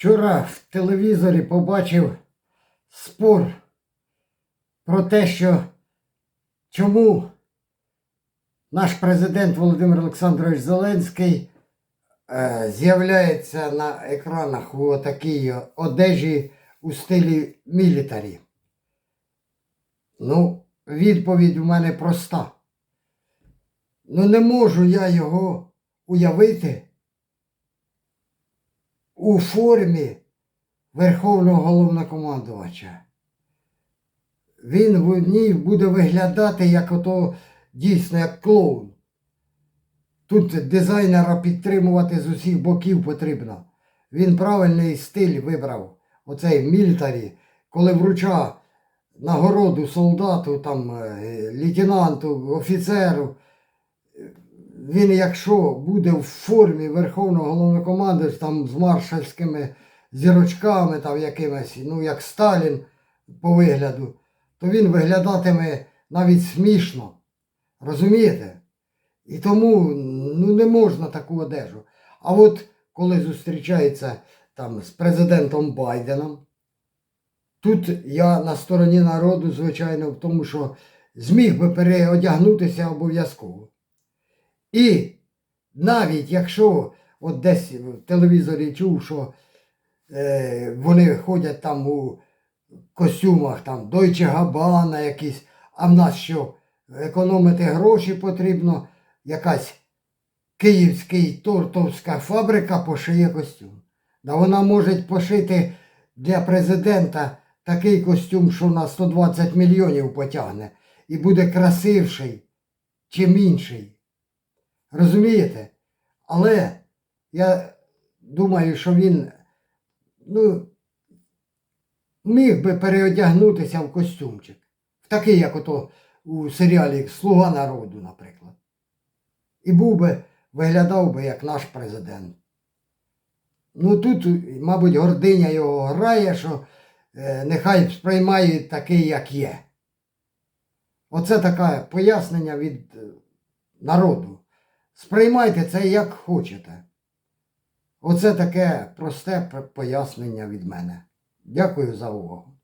Вчора в телевізорі побачив спор про те, що чому наш президент Володимир Олександрович Зеленський е, з'являється на екранах у такій одежі у стилі мілітарі. Ну, відповідь у мене проста. Ну, не можу я його уявити у формі Верховного головнокомандувача. Він в ній буде виглядати як ото дійсно як клоун. Тут дизайнера підтримувати з усіх боків потрібно. Він правильний стиль вибрав, оцей мілітарі, коли вруча нагороду солдату, там, е, лейтенанту, офіцеру. Він, якщо буде в формі Верховного головнокомандувача, там з маршальськими зірочками, там якимось, ну як Сталін по вигляду, то він виглядатиме навіть смішно. Розумієте? І тому ну, не можна таку одежу. А от коли зустрічається там з президентом Байденом, тут я на стороні народу, звичайно, в тому, що зміг би переодягнутися обов'язково. І навіть якщо от десь в телевізорі чув, що е, вони ходять там у костюмах, там Deutsche Gabbana якісь, а в нас що, економити гроші потрібно, якась київський тортовська фабрика пошиє костюм. Да вона може пошити для президента такий костюм, що на 120 мільйонів потягне, і буде красивший, чим інший. Розумієте? Але я думаю, що він ну, міг би переодягнутися в костюмчик. В такий, як ото у серіалі Слуга народу, наприклад. І був би, виглядав би як наш президент. Ну тут, мабуть, гординя його грає, що е, нехай сприймає такий, як є. Оце таке пояснення від е, народу. Сприймайте це як хочете. Оце таке просте пояснення від мене. Дякую за увагу.